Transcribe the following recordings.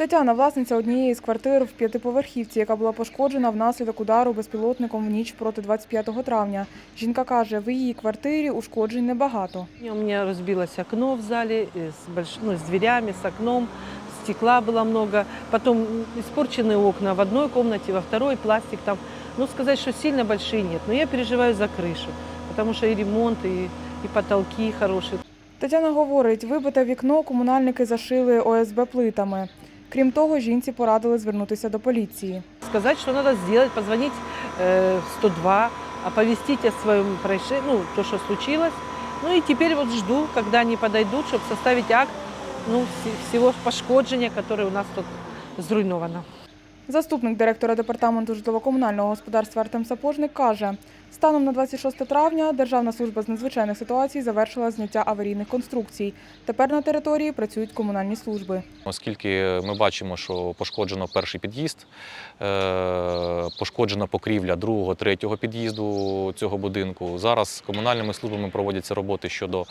Тетяна, власниця однієї з квартир в п'ятиповерхівці, яка була пошкоджена внаслідок удару безпілотником в ніч проти 25 травня. Жінка каже, в її квартирі ушкоджень небагато. У меня разбилось окно в зале э, с, больш... ну, с дверями, с окном, стекла было много. Потом м, испорченные окна в одной комнате, во второй пластик там. Ну, сказать, что сильно большие нет. Но я переживаю за крышу, потому что и ремонт, и, и потолки хорошие. Тетяна говорить, вибите вікно комунальники зашили ОСБ плитами. Крім того, жінці порадили звернутися до поліції. Сказати, що треба зробити, позвонити э, в 102, оповістити о своем происшествии, ну, то, що случилось. Ну і тепер от жду, коли вони підійдуть, щоб составити акт ну, всього пошкодження, яке у нас тут зруйновано. Заступник директора департаменту житлово-комунального господарства Артем Сапожник каже, станом на 26 травня Державна служба з надзвичайних ситуацій завершила зняття аварійних конструкцій. Тепер на території працюють комунальні служби. Оскільки ми бачимо, що пошкоджено перший під'їзд, е, пошкоджена покрівля другого, третього під'їзду цього будинку. Зараз комунальними службами проводяться роботи щодо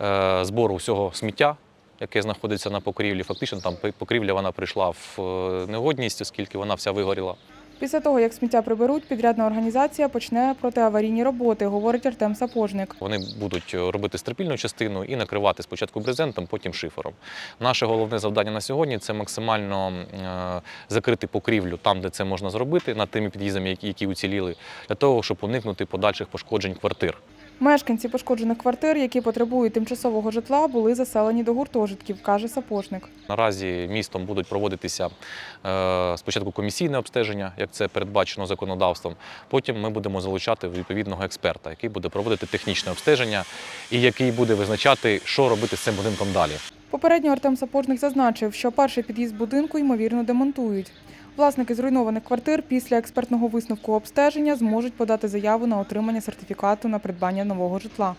е, збору всього сміття. Яке знаходиться на покрівлі, фактично там покрівля вона прийшла в е, негодність, оскільки вона вся вигоріла. Після того, як сміття приберуть, підрядна організація почне протиаварійні роботи, говорить Артем Сапожник. Вони будуть робити стрипільну частину і накривати спочатку брезентом, потім шифером. Наше головне завдання на сьогодні це максимально е, закрити покрівлю там, де це можна зробити, над тими під'їздами, які уціліли, для того, щоб уникнути подальших пошкоджень квартир. Мешканці пошкоджених квартир, які потребують тимчасового житла, були заселені до гуртожитків, каже Сапожник. Наразі містом будуть проводитися е, спочатку комісійне обстеження, як це передбачено законодавством. Потім ми будемо залучати відповідного експерта, який буде проводити технічне обстеження і який буде визначати, що робити з цим будинком далі. Попередньо Артем Сапожник зазначив, що перший під'їзд будинку ймовірно демонтують. Власники зруйнованих квартир після експертного висновку обстеження зможуть подати заяву на отримання сертифікату на придбання нового житла.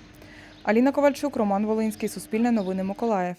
Аліна Ковальчук, Роман Волинський, Суспільне новини Миколаїв.